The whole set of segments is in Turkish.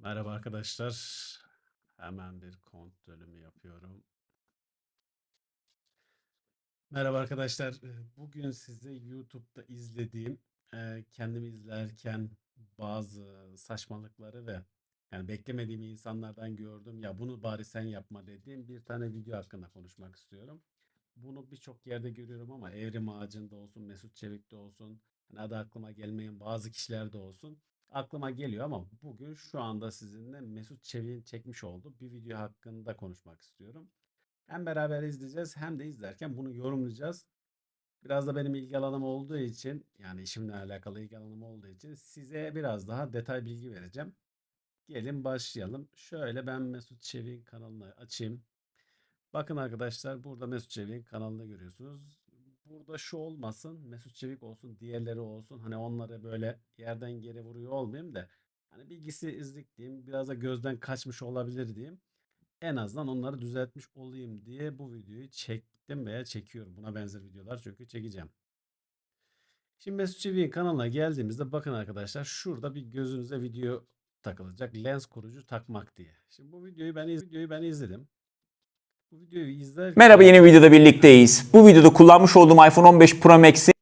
Merhaba arkadaşlar. Hemen bir kontrolümü yapıyorum. Merhaba arkadaşlar. Bugün size YouTube'da izlediğim, kendimi izlerken bazı saçmalıkları ve yani beklemediğim insanlardan gördüm. Ya bunu bari sen yapma dediğim bir tane video hakkında konuşmak istiyorum. Bunu birçok yerde görüyorum ama Evrim Ağacı'nda olsun, Mesut Çevik'te olsun, hani adı aklıma gelmeyen bazı kişilerde olsun. Aklıma geliyor ama bugün şu anda sizinle Mesut Çevik'in çekmiş olduğu bir video hakkında konuşmak istiyorum. Hem beraber izleyeceğiz hem de izlerken bunu yorumlayacağız. Biraz da benim ilgi alanım olduğu için yani işimle alakalı ilgi alanım olduğu için size biraz daha detay bilgi vereceğim. Gelin başlayalım. Şöyle ben Mesut Çevik'in kanalını açayım. Bakın arkadaşlar burada Mesut Çevik'in kanalını görüyorsunuz. Burada şu olmasın Mesut Çevik olsun diğerleri olsun. Hani onları böyle yerden geri vuruyor olmayayım da. Hani bilgisizlik diyeyim biraz da gözden kaçmış olabilir diyeyim. En azından onları düzeltmiş olayım diye bu videoyu çektim veya çekiyorum. Buna benzer videolar çünkü çekeceğim. Şimdi Mesut Çevik'in kanalına geldiğimizde bakın arkadaşlar şurada bir gözünüze video takılacak. Lens koruyucu takmak diye. Şimdi bu videoyu ben iz- videoyu ben izledim. Bu videoyu izlerken Merhaba yeni videoda birlikteyiz. Bu videoda kullanmış olduğum iPhone 15 Pro Max'i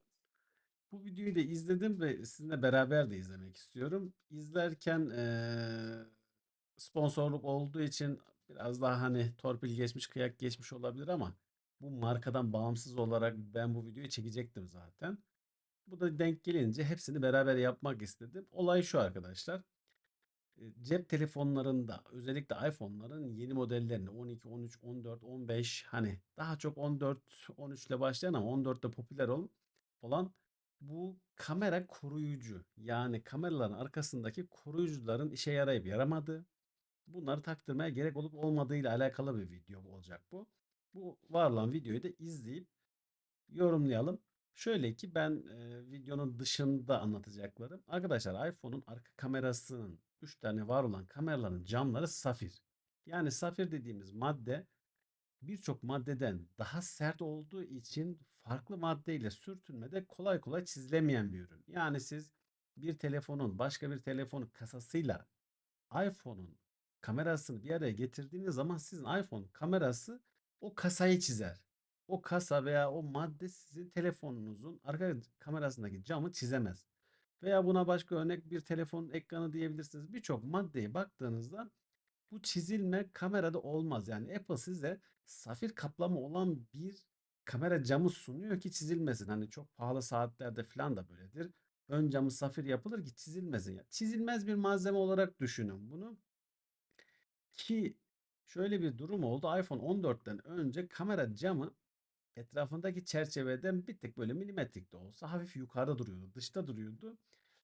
bu videoyu da izledim ve sizinle beraber de izlemek istiyorum. İzlerken eee, sponsorluk olduğu için biraz daha hani torpil geçmiş, kıyak geçmiş olabilir ama bu markadan bağımsız olarak ben bu videoyu çekecektim zaten. Bu da denk gelince hepsini beraber yapmak istedim. Olay şu arkadaşlar. Cep telefonlarında özellikle iPhone'ların yeni modellerini 12, 13, 14, 15 hani daha çok 14, 13 ile başlayan ama 14'te popüler ol- olan bu kamera koruyucu yani kameraların arkasındaki koruyucuların işe yarayıp yaramadığı bunları taktırmaya gerek olup olmadığıyla alakalı bir video olacak bu. Bu var olan videoyu da izleyip yorumlayalım. Şöyle ki ben e, videonun dışında anlatacaklarım. Arkadaşlar iPhone'un arka kamerasının 3 tane var olan kameraların camları safir. Yani safir dediğimiz madde birçok maddeden daha sert olduğu için farklı maddeyle sürtünmede kolay kolay çizilemeyen bir ürün. Yani siz bir telefonun başka bir telefonun kasasıyla iPhone'un kamerasını bir araya getirdiğiniz zaman sizin iPhone kamerası o kasayı çizer. O kasa veya o madde sizin telefonunuzun arka kamerasındaki camı çizemez. Veya buna başka örnek bir telefonun ekranı diyebilirsiniz. Birçok maddeye baktığınızda bu çizilme kamerada olmaz. Yani Apple size safir kaplama olan bir kamera camı sunuyor ki çizilmesin. Hani çok pahalı saatlerde falan da böyledir. Ön camı safir yapılır ki çizilmesin. Ya çizilmez bir malzeme olarak düşünün bunu. Ki şöyle bir durum oldu. iPhone 14'ten önce kamera camı etrafındaki çerçeveden bir tık böyle milimetrik de olsa hafif yukarıda duruyordu. Dışta duruyordu.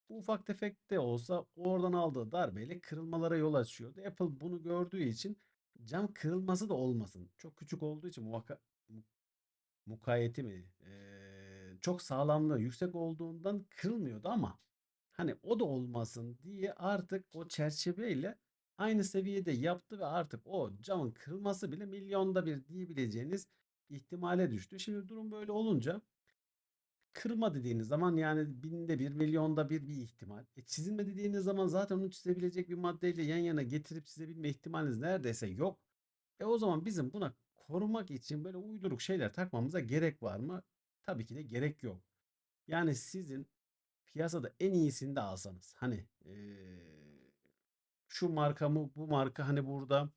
Bu ufak tefek de olsa oradan aldığı darbeyle kırılmalara yol açıyordu. Apple bunu gördüğü için cam kırılması da olmasın. Çok küçük olduğu için muvakka- mu- mukayyeti mi? Ee, çok sağlamlığı yüksek olduğundan kırılmıyordu ama hani o da olmasın diye artık o çerçeveyle aynı seviyede yaptı ve artık o camın kırılması bile milyonda bir diyebileceğiniz ihtimale düştü. Şimdi durum böyle olunca kırma dediğiniz zaman yani binde bir, milyonda bir bir ihtimal. E çizilme dediğiniz zaman zaten onu çizebilecek bir maddeyle yan yana getirip çizebilme ihtimaliniz neredeyse yok. E o zaman bizim buna korumak için böyle uyduruk şeyler takmamıza gerek var mı? Tabii ki de gerek yok. Yani sizin piyasada en iyisini de alsanız hani eee, şu marka mı bu marka hani burada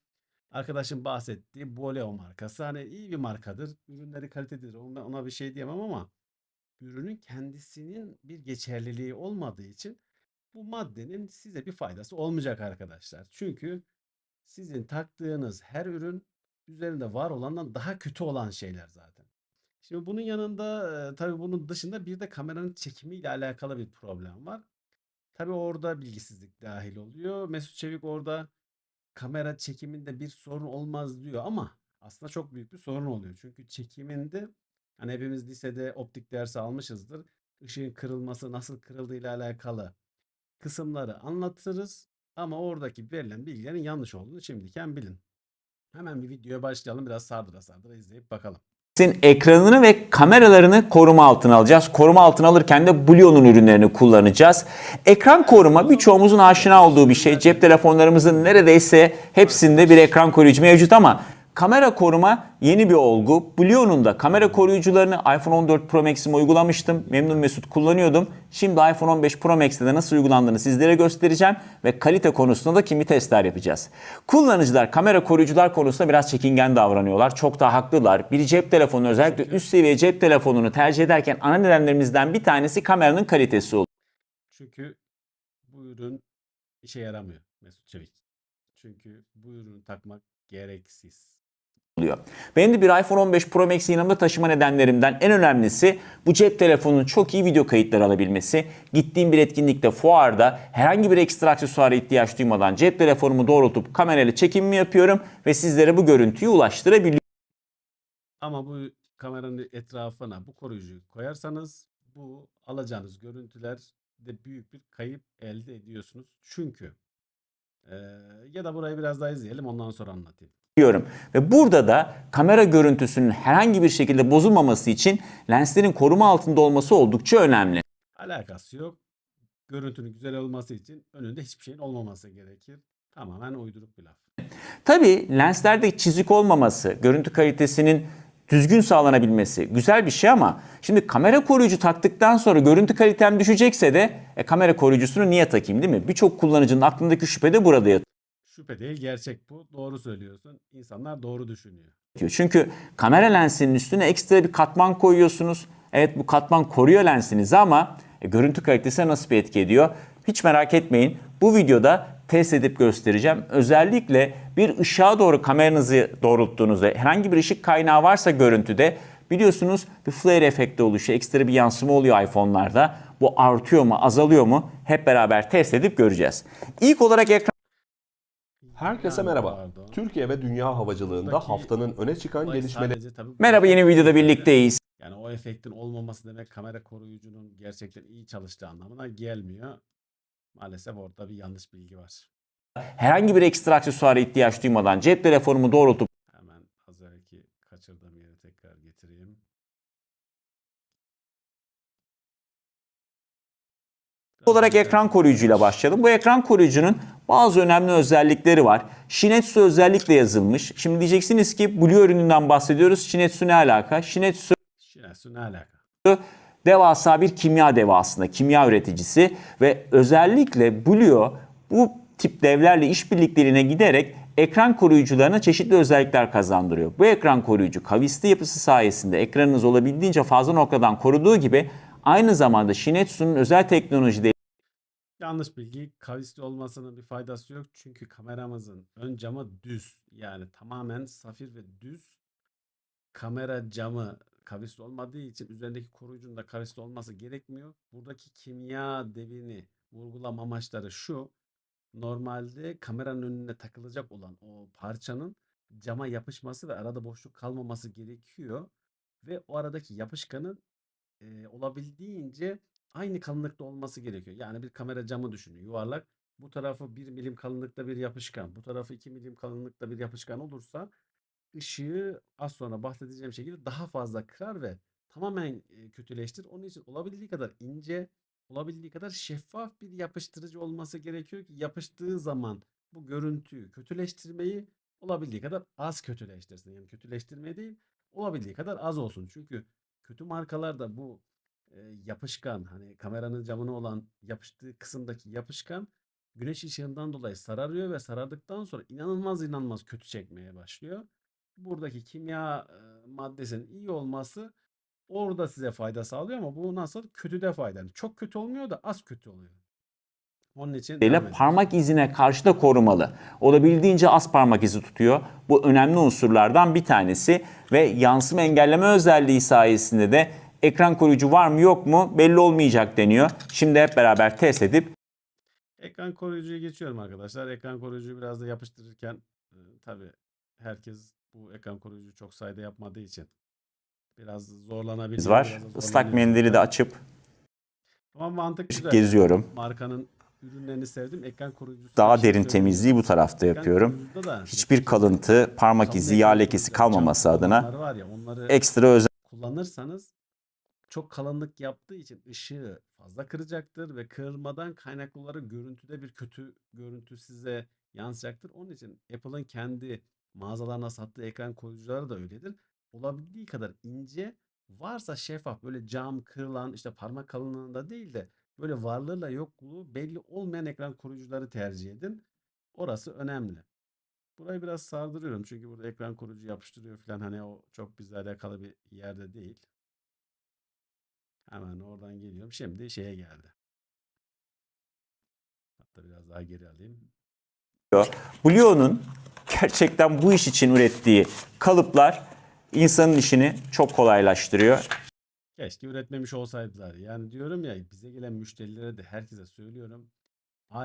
arkadaşın bahsettiği Boleo markası hani iyi bir markadır. Ürünleri kalitedir. Ona, ona bir şey diyemem ama ürünün kendisinin bir geçerliliği olmadığı için bu maddenin size bir faydası olmayacak arkadaşlar. Çünkü sizin taktığınız her ürün üzerinde var olandan daha kötü olan şeyler zaten. Şimdi bunun yanında tabii bunun dışında bir de kameranın çekimiyle alakalı bir problem var. Tabii orada bilgisizlik dahil oluyor. Mesut Çevik orada kamera çekiminde bir sorun olmaz diyor ama aslında çok büyük bir sorun oluyor. Çünkü çekiminde hani hepimiz lisede optik dersi almışızdır. Işığın kırılması nasıl kırıldığıyla alakalı kısımları anlatırız. Ama oradaki verilen bilgilerin yanlış olduğunu şimdiken bilin. Hemen bir videoya başlayalım. Biraz sardıra sardıra izleyip bakalım. Sizin ekranını ve kameralarını koruma altına alacağız. Koruma altına alırken de Blue'nun ürünlerini kullanacağız. Ekran koruma birçoğumuzun aşina olduğu bir şey. Cep telefonlarımızın neredeyse hepsinde bir ekran koruyucu mevcut ama kamera koruma yeni bir olgu. Blue'nun da kamera koruyucularını iPhone 14 Pro Max'ime uygulamıştım. Memnun Mesut kullanıyordum. Şimdi iPhone 15 Pro Max'te de nasıl uygulandığını sizlere göstereceğim ve kalite konusunda da kimi testler yapacağız. Kullanıcılar kamera koruyucular konusunda biraz çekingen davranıyorlar. Çok da haklılar. Bir cep telefonu özellikle üst seviye cep telefonunu tercih ederken ana nedenlerimizden bir tanesi kameranın kalitesi oluyor. Çünkü bu ürün işe yaramıyor Mesut Çevik. Çünkü bu ürünü takmak gereksiz. Oluyor. Benim de bir iPhone 15 Pro Max'i yanımda taşıma nedenlerimden en önemlisi bu cep telefonunun çok iyi video kayıtları alabilmesi. Gittiğim bir etkinlikte, fuarda herhangi bir ekstra aksesuara ihtiyaç duymadan cep telefonumu doğrultup kamerayla çekimimi yapıyorum ve sizlere bu görüntüyü ulaştırabiliyorum. Ama bu kameranın etrafına bu koruyucuyu koyarsanız bu alacağınız görüntüler de büyük bir kayıp elde ediyorsunuz. Çünkü eee, ya da burayı biraz daha izleyelim ondan sonra anlatayım. Diyorum. Ve burada da kamera görüntüsünün herhangi bir şekilde bozulmaması için lenslerin koruma altında olması oldukça önemli. Alakası yok. Görüntünün güzel olması için önünde hiçbir şeyin olmaması gerekir. Tamamen uyduruk bir laf. Tabii lenslerde çizik olmaması, görüntü kalitesinin düzgün sağlanabilmesi güzel bir şey ama şimdi kamera koruyucu taktıktan sonra görüntü kalitem düşecekse de e, kamera koruyucusunu niye takayım değil mi? Birçok kullanıcının aklındaki şüphe de burada yatıyor. Şüphe değil gerçek bu. Doğru söylüyorsun. İnsanlar doğru düşünüyor. Çünkü kamera lensinin üstüne ekstra bir katman koyuyorsunuz. Evet bu katman koruyor lensinizi ama e, görüntü kalitesine nasıl bir etki ediyor? Hiç merak etmeyin. Bu videoda test edip göstereceğim. Özellikle bir ışığa doğru kameranızı doğrulttuğunuzda herhangi bir ışık kaynağı varsa görüntüde biliyorsunuz bir flare efekti oluşuyor. Ekstra bir yansıma oluyor iPhone'larda. Bu artıyor mu, azalıyor mu? Hep beraber test edip göreceğiz. İlk olarak ekran Herkese Yani merhaba. pardon. Türkiye ve dünya havacılığında Buradaki haftanın öne çıkan gelişmeleri Merhaba yeni videoda birlikteyiz. Yani o efektin olmaması demek kamera koruyucunun gerçekten iyi çalıştığı anlamına gelmiyor. Maalesef orada bir yanlış bilgi var. Herhangi bir ekstra aksesuara ihtiyaç duymadan cep telefonumu doğrultup Hemen az evvelki kaçırdığım yere tekrar getireyim. Olarak ekran koruyucuyla başlayalım. Bu ekran koruyucunun bazı önemli özellikleri var. Shinetsu özellikle yazılmış. Şimdi diyeceksiniz ki Blue ürününden bahsediyoruz. Shinetsu ne alaka? Shinetsu Şinesu ne alaka? devasa bir kimya devi aslında. Kimya üreticisi ve özellikle Blue bu tip devlerle işbirliklerine giderek ekran koruyucularına çeşitli özellikler kazandırıyor. Bu ekran koruyucu kavisli yapısı sayesinde ekranınız olabildiğince fazla noktadan koruduğu gibi aynı zamanda Shinetsu'nun özel teknolojide Yanlış bilgi. Kavisli olmasının bir faydası yok. Çünkü kameramızın ön camı düz. Yani tamamen safir ve düz. Kamera camı kavisli olmadığı için üzerindeki koruyucunun da kavisli olması gerekmiyor. Buradaki kimya devini vurgulama amaçları şu. Normalde kameranın önüne takılacak olan o parçanın cama yapışması ve arada boşluk kalmaması gerekiyor. Ve o aradaki yapışkanın e, olabildiğince aynı kalınlıkta olması gerekiyor. Yani bir kamera camı düşünün yuvarlak. Bu tarafı 1 milim kalınlıkta bir yapışkan, bu tarafı 2 milim kalınlıkta bir yapışkan olursa ışığı az sonra bahsedeceğim şekilde daha fazla kırar ve tamamen e, kötüleştirir. Onun için olabildiği kadar ince, olabildiği kadar şeffaf bir yapıştırıcı olması gerekiyor ki yapıştığı zaman bu görüntüyü kötüleştirmeyi olabildiği kadar az kötüleştirsin. Yani kötüleştirme değil, olabildiği kadar az olsun. Çünkü kötü markalarda bu e, yapışkan hani kameranın camına olan yapıştığı kısımdaki yapışkan güneş ışığından dolayı sararıyor ve sarardıktan sonra inanılmaz inanılmaz kötü çekmeye başlıyor. Buradaki kimya e, maddesinin iyi olması orada size fayda sağlıyor ama bu nasıl? Kötüde fayda. Yani çok kötü olmuyor da az kötü oluyor. Onun için ile parmak izine karşı da korumalı. Olabildiğince az parmak izi tutuyor. Bu önemli unsurlardan bir tanesi ve yansıma engelleme özelliği sayesinde de ekran koruyucu var mı yok mu belli olmayacak deniyor. Şimdi hep beraber test edip Ekran koruyucuya geçiyorum arkadaşlar. Ekran koruyucuyu biraz da yapıştırırken e, tabii herkes bu ekran koruyucuyu çok sayıda yapmadığı için biraz zorlanabilir. var. biraz Islak mendili de açıp Ama mantık güzel. geziyorum. Markanın ürünlerini sevdim. Ekran koruyucusu Daha derin temizliği bu tarafta yapıyorum. koruyucuda da Hiçbir kalıntı, parmak izi, yağ lekesi kalmaması adına olanlar var ya onları ekstra özen kullanırsanız çok kalınlık yaptığı için ışığı fazla kıracaktır ve kırılmadan kaynaklı olarak görüntüde bir kötü görüntü size yansıyacaktır. Onun için Apple'ın kendi mağazalarına sattığı ekran koruyucuları da öyledir. Olabildiği kadar ince varsa şeffaf böyle cam kırılan işte parmak kalınlığında değil de böyle varlığıyla yokluğu belli olmayan ekran koruyucuları tercih edin. Orası önemli. Burayı biraz sardırıyorum çünkü burada ekran koruyucu yapıştırıyor falan hani o çok bizle alakalı bir yerde değil. Hemen oradan geliyorum. Şimdi şeye geldi. Hatta biraz daha geri alayım. Blue'nun gerçekten bu iş için ürettiği kalıplar insanın işini çok kolaylaştırıyor. Keşke üretmemiş olsaydılar. Yani diyorum ya bize gelen müşterilere de herkese söylüyorum.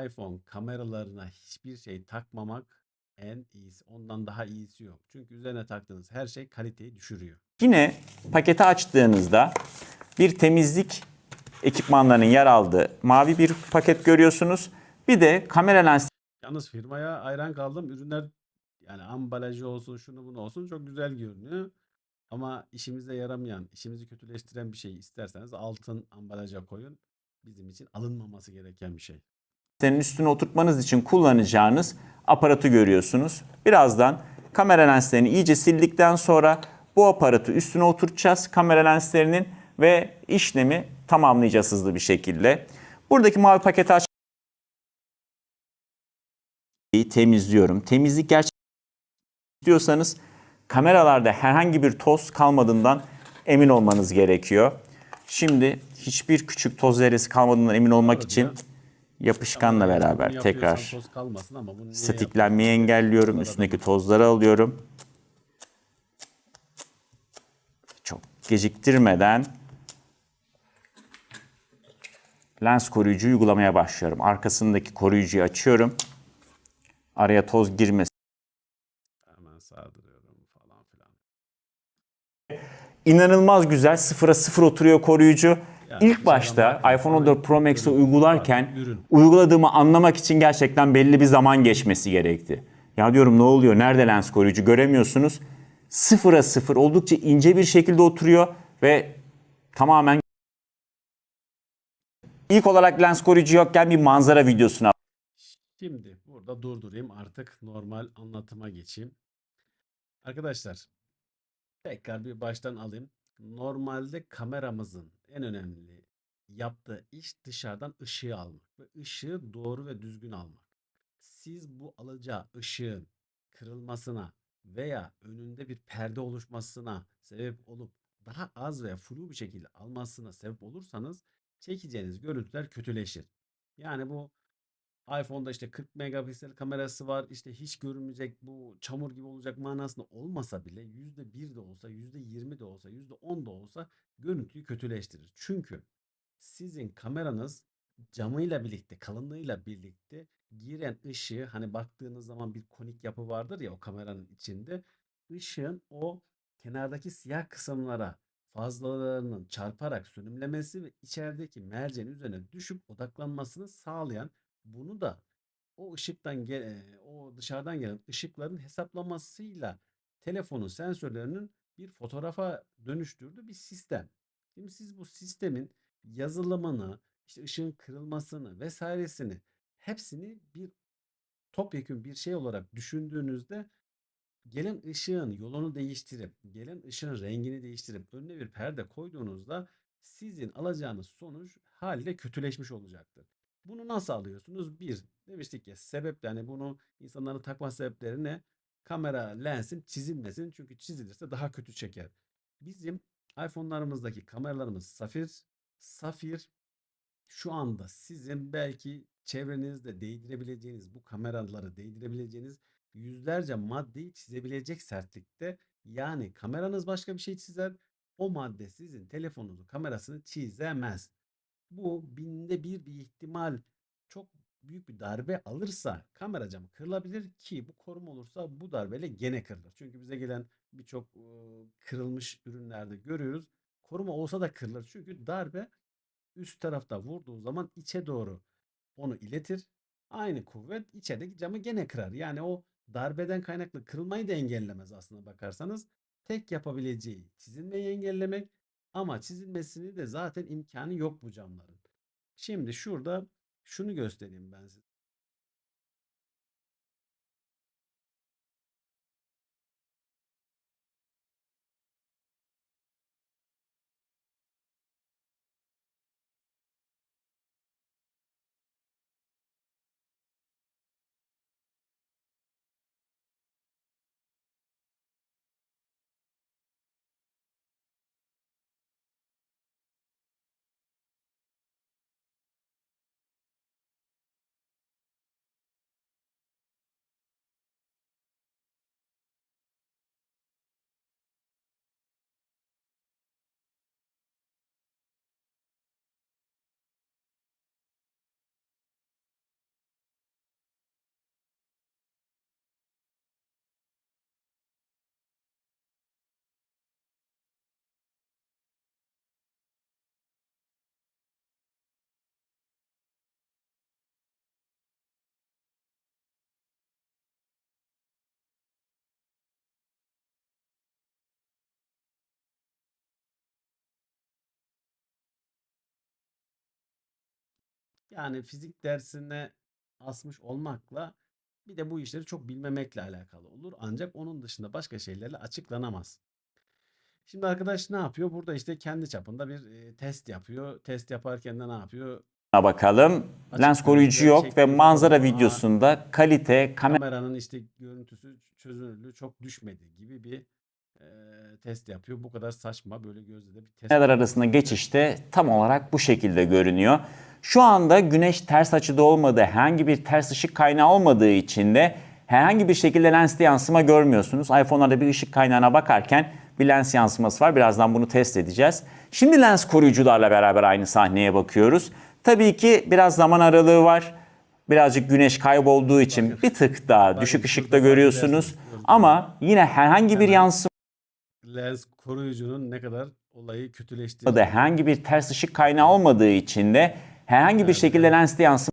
iPhone kameralarına hiçbir şey takmamak en iyisi. Ondan daha iyisi yok. Çünkü üzerine taktığınız her şey kaliteyi düşürüyor. Yine paketi açtığınızda bir temizlik ekipmanlarının yer aldığı mavi bir paket görüyorsunuz. Bir de kamera lens Yalnız firmaya hayran kaldım. Ürünler yani ambalajı olsun şunu bunu olsun çok güzel görünüyor. Ama işimize yaramayan, işimizi kötüleştiren bir şey isterseniz altın ambalaja koyun. Bizim için alınmaması gereken bir şey. lenslerinin üstüne oturtmanız için kullanacağınız aparatı görüyorsunuz. Birazdan kamera lenslerini iyice sildikten sonra bu aparatı üstüne oturtacağız kamera lenslerinin ve işlemi tamamlayacağız hızlı bir şekilde. Buradaki mavi paketi aç temizliyorum. Temizlik gerçekten istiyorsanız kameralarda herhangi bir toz kalmadığından emin olmanız gerekiyor. Şimdi hiçbir küçük toz zerresi kalmadığından emin olmak için yapışkanla beraber tekrar statiklenmeyi engelliyorum. Üstündeki tozları alıyorum. Çok geciktirmeden lens koruyucuyu uygulamaya başlıyorum. Arkasındaki koruyucuyu açıyorum. Araya toz girmesin. Hemen sardırıyorum falan filan. İnanılmaz güzel sıfıra sıfır oturuyor koruyucu. Yani İlk dışarıdan başta iPhone zaman 14 Pro Max'i uygularken ürün. uyguladığımı anlamak için gerçekten belli bir zaman geçmesi gerekti. Ya diyorum ne oluyor? Nerede lens koruyucu? Göremiyorsunuz. Sıfıra sıfır oldukça ince bir şekilde oturuyor ve tamamen İlk olarak lens koruyucu yokken bir manzara videosuna Şimdi burada durdurayım artık normal anlatıma geçeyim. Arkadaşlar tekrar bir baştan alayım. Normalde kameramızın en önemli yaptığı iş dışarıdan ışığı almak ve ışığı doğru ve düzgün almak. Siz bu alacağı ışığın kırılmasına veya önünde bir perde oluşmasına sebep olup daha az veya flu bir şekilde almasına sebep olursanız çekeceğiniz görüntüler kötüleşir. Yani bu iPhone'da işte 40 megapiksel kamerası var. işte hiç görünmeyecek bu çamur gibi olacak manasında olmasa bile %1 de olsa, %20 de olsa, %10 da olsa görüntüyü kötüleştirir. Çünkü sizin kameranız camıyla birlikte, kalınlığıyla birlikte giren ışığı hani baktığınız zaman bir konik yapı vardır ya o kameranın içinde ışığın o kenardaki siyah kısımlara fazlalarının çarparak sönümlemesi ve içerideki merceğin üzerine düşüp odaklanmasını sağlayan bunu da o ışıktan eee, o dışarıdan gelen ışıkların hesaplamasıyla telefonun sensörlerinin bir fotoğrafa dönüştürdüğü bir sistem. Şimdi siz bu sistemin yazılımını, işte ışığın kırılmasını vesairesini hepsini bir topyekün bir şey olarak düşündüğünüzde gelen ışığın yolunu değiştirip, gelen ışığın rengini değiştirip önüne bir perde koyduğunuzda sizin alacağınız sonuç haliyle kötüleşmiş olacaktır. Bunu nasıl alıyorsunuz? Bir, demiştik ya sebep yani bunu insanların takma sebepleri ne? Kamera lensin çizilmesin çünkü çizilirse daha kötü çeker. Bizim iPhone'larımızdaki kameralarımız safir. Safir şu anda sizin belki çevrenizde değdirebileceğiniz bu kameraları değdirebileceğiniz yüzlerce maddeyi çizebilecek sertlikte. Yani kameranız başka bir şey çizer. O madde sizin telefonunuzun kamerasını çizemez. Bu binde bir bir ihtimal çok büyük bir darbe alırsa kamera camı kırılabilir ki bu koruma olursa bu darbeyle gene kırılır. Çünkü bize gelen birçok kırılmış ürünlerde görüyoruz. Koruma olsa da kırılır. Çünkü darbe üst tarafta vurduğu zaman içe doğru onu iletir. Aynı kuvvet içerideki camı gene kırar. Yani o darbeden kaynaklı kırılmayı da engellemez aslına bakarsanız. Tek yapabileceği çizilmeyi engellemek ama çizilmesini de zaten imkanı yok bu camların. Şimdi şurada şunu göstereyim ben size. Yani fizik dersine asmış olmakla bir de bu işleri çok bilmemekle alakalı olur. Ancak onun dışında başka şeylerle açıklanamaz. Şimdi arkadaş ne yapıyor? Burada işte kendi çapında bir test yapıyor. Test yaparken de ne yapıyor? bakalım. Açık Lens koruyucu yok ve manzara videosunda kalite kamera Kameranın işte görüntüsü çözünürlüğü çok düşmedi gibi bir test yapıyor. Bu kadar saçma böyle gözle de bir test. kameralar arasında geçişte tam olarak bu şekilde görünüyor. Şu anda güneş ters açıda olmadığı, herhangi bir ters ışık kaynağı olmadığı için de herhangi bir şekilde lenste yansıma görmüyorsunuz. iPhone'larda bir ışık kaynağına bakarken bir lens yansıması var. Birazdan bunu test edeceğiz. Şimdi lens koruyucularla beraber aynı sahneye bakıyoruz. Tabii ki biraz zaman aralığı var. Birazcık güneş kaybolduğu için bir tık daha düşük ışıkta görüyorsunuz. Ama yine herhangi bir yansıma Lens koruyucunun ne kadar olayı da kötüleştirdiğini. herhangi bir ters ışık kaynağı olmadığı için de herhangi bir şekilde lenste yansıma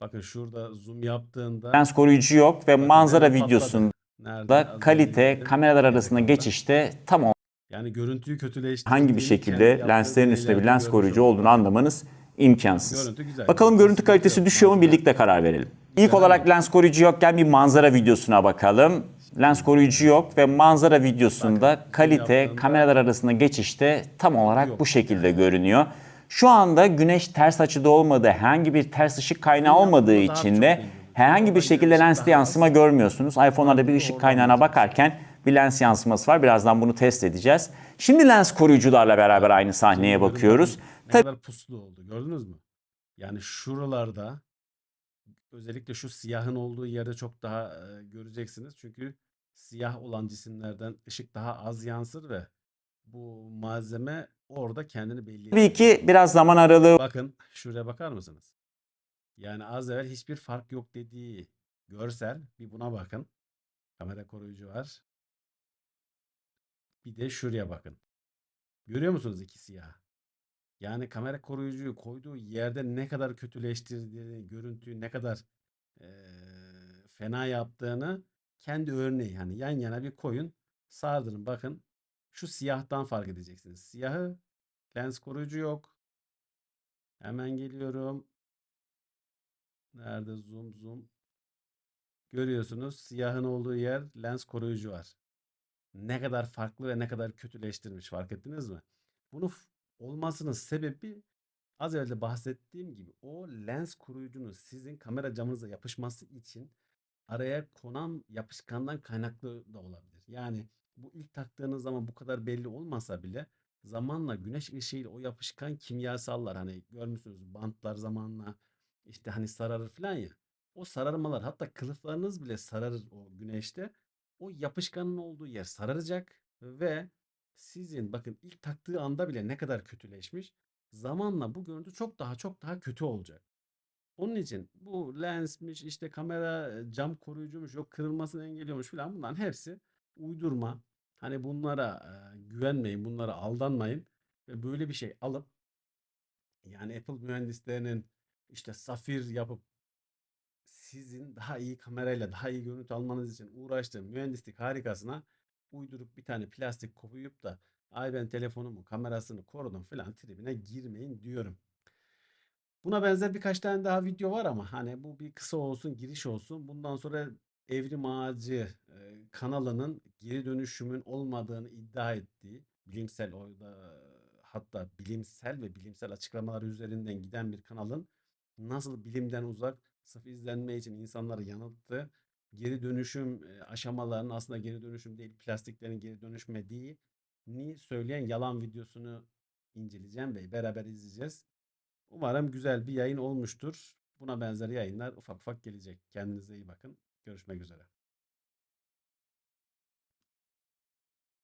Bakın şurada zoom yaptığında lens koruyucu yok ve manzara videosunda önce kalite kameralar arasında geçişte tam olarak Yani görüntüyü kötüleştirdiğini hangi bir şekilde lenslerin üstünde bir lens koruyucu olduğunu anlamanız imkansız. Görüntü güzel. Bakalım görüntü kalitesi düşüyor mu birlikte karar verelim. İlk olarak lens koruyucu yokken bir manzara videosuna bakalım. Lens koruyucu yok ve manzara videosunda kalite kameralar arasında geçişte tam olarak bu şekilde görünüyor. Şu anda güneş ters açıda olmadığı, herhangi bir ters ışık kaynağı olmadığı için de herhangi bir şekilde lenste yansıma görmüyorsunuz. iPhone'larda bir ışık kaynağına bakarken bir lens yansıması var. Birazdan bunu test edeceğiz. Şimdi lens koruyucularla beraber aynı sahneye bakıyoruz. Ne Tabii kadar puslu oldu. Gördünüz mü? Yani şuralarda özellikle şu siyahın olduğu yerde çok daha e, göreceksiniz. Çünkü siyah olan cisimlerden ışık daha az yansır ve bu malzeme orada kendini belli tabii ki biraz zaman aralığı Bakın şuraya bakar mısınız? Yani az evvel hiçbir fark yok dediği görsel bir buna bakın. Kamera koruyucu var. Bir de şuraya bakın. Görüyor musunuz iki siyah? Yani kamera koruyucuyu koyduğu yerde ne kadar kötüleştirdiğini, görüntüyü ne kadar eee, fena yaptığını kendi örneği hani yan yana bir koyun. Sardırın bakın. Şu siyahtan fark edeceksiniz. Siyahı lens koruyucu yok. Hemen geliyorum. Nerede zoom zoom? Görüyorsunuz siyahın olduğu yer lens koruyucu var. Ne kadar farklı ve ne kadar kötüleştirmiş fark ettiniz mi? Bunu olmasının sebebi az evvel bahsettiğim gibi o lens koruyucunun sizin kamera camınıza yapışması için araya konan yapışkandan kaynaklı da olabilir. Yani bu ilk taktığınız zaman bu kadar belli olmasa bile zamanla güneş ışığıyla o yapışkan kimyasallar hani görmüşsünüz bantlar zamanla işte hani sararır falan ya. O sararmalar hatta kılıflarınız bile sararır o güneşte. O yapışkanın olduğu yer sararacak ve sizin bakın ilk taktığı anda bile ne kadar kötüleşmiş. Zamanla bu görüntü çok daha çok daha kötü olacak. Onun için bu lensmiş işte kamera e, cam koruyucuymuş yok kırılmasını engelliyormuş falan bunların hepsi uydurma. Hani bunlara e, güvenmeyin bunlara aldanmayın ve böyle bir şey alıp yani Apple mühendislerinin işte safir yapıp sizin daha iyi kamerayla daha iyi görüntü almanız için uğraştığı mühendislik harikasına uyduruk bir tane plastik koyup da ay ben telefonumu kamerasını korudum falan tribine girmeyin diyorum. Buna benzer birkaç tane daha video var ama hani bu bir kısa olsun giriş olsun. Bundan sonra Evrim Ağacı kanalının geri dönüşümün olmadığını iddia ettiği bilimsel orada hatta bilimsel ve bilimsel açıklamalar üzerinden giden bir kanalın nasıl bilimden uzak sırf izlenme için insanları yanılttı. Geri dönüşüm aşamalarının aslında geri dönüşüm değil plastiklerin geri dönüşmediği ni söyleyen yalan videosunu inceleyeceğim ve beraber izleyeceğiz. Umarım güzel bir yayın olmuştur. Buna benzer yayınlar ufak ufak gelecek. Kendinize iyi bakın. Görüşmek üzere.